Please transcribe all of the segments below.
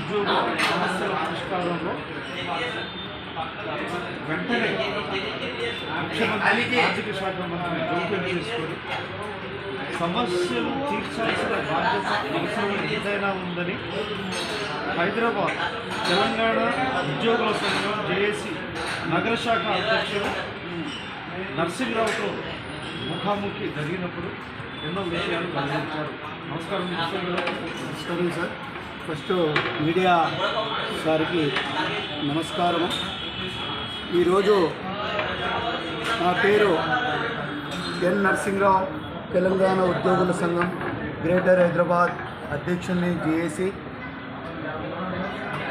నిరుద్యోగ సమస్యల పరిష్కారంలో వెంటనే ముఖ్యమంత్రి ఆర్థిక శాఖ మంత్రిని జోక్యం చేసుకొని సమస్యలు తీర్చాల్సిన బాధ్యత అవసరం ఎంతైనా ఉందని హైదరాబాద్ తెలంగాణ ఉద్యోగుల సంఘం జేఏసీ నగర శాఖ అధ్యక్షుడు నర్సింగ్రావుతో ముఖాముఖి జరిగినప్పుడు ఎన్నో విషయాలు గమనించారు నమస్కారం సార్. ఫస్ట్ మీడియా సార్కి నమస్కారం ఈరోజు నా పేరు ఎన్ నరసింహరావు తెలంగాణ ఉద్యోగుల సంఘం గ్రేటర్ హైదరాబాద్ అధ్యక్షుడిని జేఏసీ.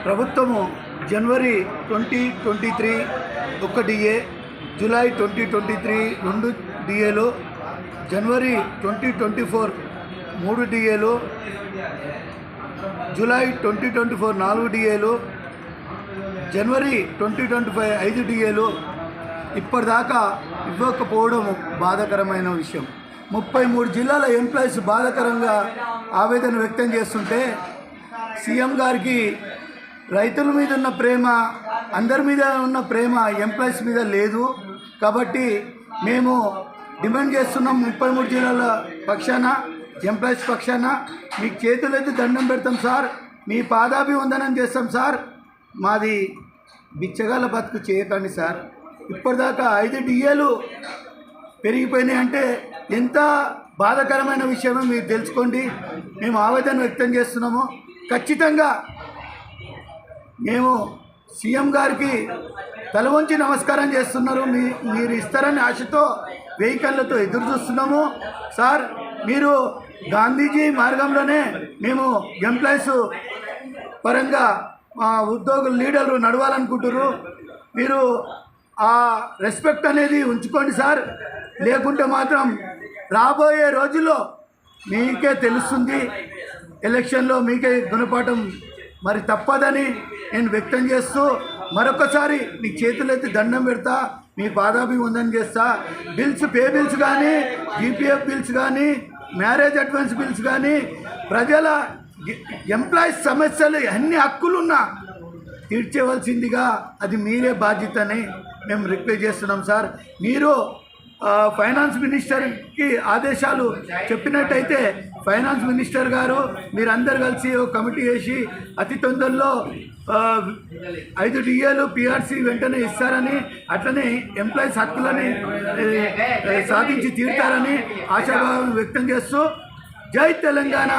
ప్రభుత్వము జనవరి ట్వంటీ ట్వంటీ త్రీ ఒక DA July twenty twenty three రెండు డిఏలు జనవరి ట్వంటీ ట్వంటీ ఫోర్ మూడు డిఏలు జూలై ట్వంటీ ట్వంటీ ఫోర్ నాలుగు డిఏలు జనవరి ట్వంటీ ట్వంటీ ఫైవ్ ఐదు డిఏలు ఇప్పటిదాకా ఇవ్వకపోవడం బాధాకరమైన విషయం. ముప్పై మూడు జిల్లాల ఎంప్లాయీస్ బాధాకరంగా ఆవేదన వ్యక్తం చేస్తుంటే సీఎం గారికి రైతుల మీద ఉన్న ప్రేమ అందరి మీద ఉన్న ప్రేమ ఎంప్లాయీస్ మీద లేదు. కాబట్టి మేము డిమాండ్ చేస్తున్నాం ముప్పై మూడు జిల్లాల పక్షాన. ఎంప్లాయీస్ పక్షాన మీకు చేతులైతే దండం పెడతాం సార్. మీ పాదాభివందనం చేస్తాం సార్. మాది బిచ్చగాల బతుకు చేయకండి సార్. ఇప్పటిదాకా ఐదు డిఏలు పెరిగిపోయినాయి అంటే ఎంత బాధకరమైన విషయమో మీరు తెలుసుకోండి. మేము ఆవేదన వ్యక్తం చేస్తున్నాము. ఖచ్చితంగా మేము సీఎం గారికి తలవంచి నమస్కారం చేస్తున్నారు. మీ మీరు ఇస్తారని ఆశతో వెహికల్లతో ఎదురు చూస్తున్నాము. సార్ మీరు గాంధీజీ మార్గంలోనే మేము ఎంప్లాయీస్ పరంగా మా ఉద్యోగులు లీడర్లు నడవాలనుకుంటున్నారు. మీరు ఆ రెస్పెక్ట్ అనేది ఉంచుకోండి సార్. లేకుంటే మాత్రం రాబోయే రోజుల్లో మీకే తెలుస్తుంది. ఎలక్షన్లో మీకే గుణపాఠం మరి తప్పదని నేను వ్యక్తం చేస్తూ మరొకసారి మీ చేతులెత్తి దండం పెడతా. మీ పాదాభివందనం చేస్తా. బిల్స్ పే బిల్స్ కానీ జీపీఎఫ్ బిల్స్ కానీ మ్యారేజ్ అడ్వాన్స్ బిల్స్ కానీ ప్రజల ఎంప్లాయీస్ సమస్యలు అన్ని హక్కులున్నా తీర్చేవలసిందిగా అది మీరే బాధ్యతని మేము రిక్వెస్ట్ చేస్తున్నాం సార్. మీరు ఫైనాన్స్ మినిస్టర్కి ఆదేశాలు చెప్పినట్టయితే ఫైనాన్స్ మినిస్టర్ గారు మీరందరు కలిసి ఒక కమిటీ వేసి అతి తొందరలో ఐదు డిఏలు పిఆర్సి వెంటనే ఇస్తారని అట్లనే ఎంప్లాయీస్ హక్కులని సాధించి తీరుతారని ఆశాభావం వ్యక్తం చేస్తూ జై తెలంగాణ.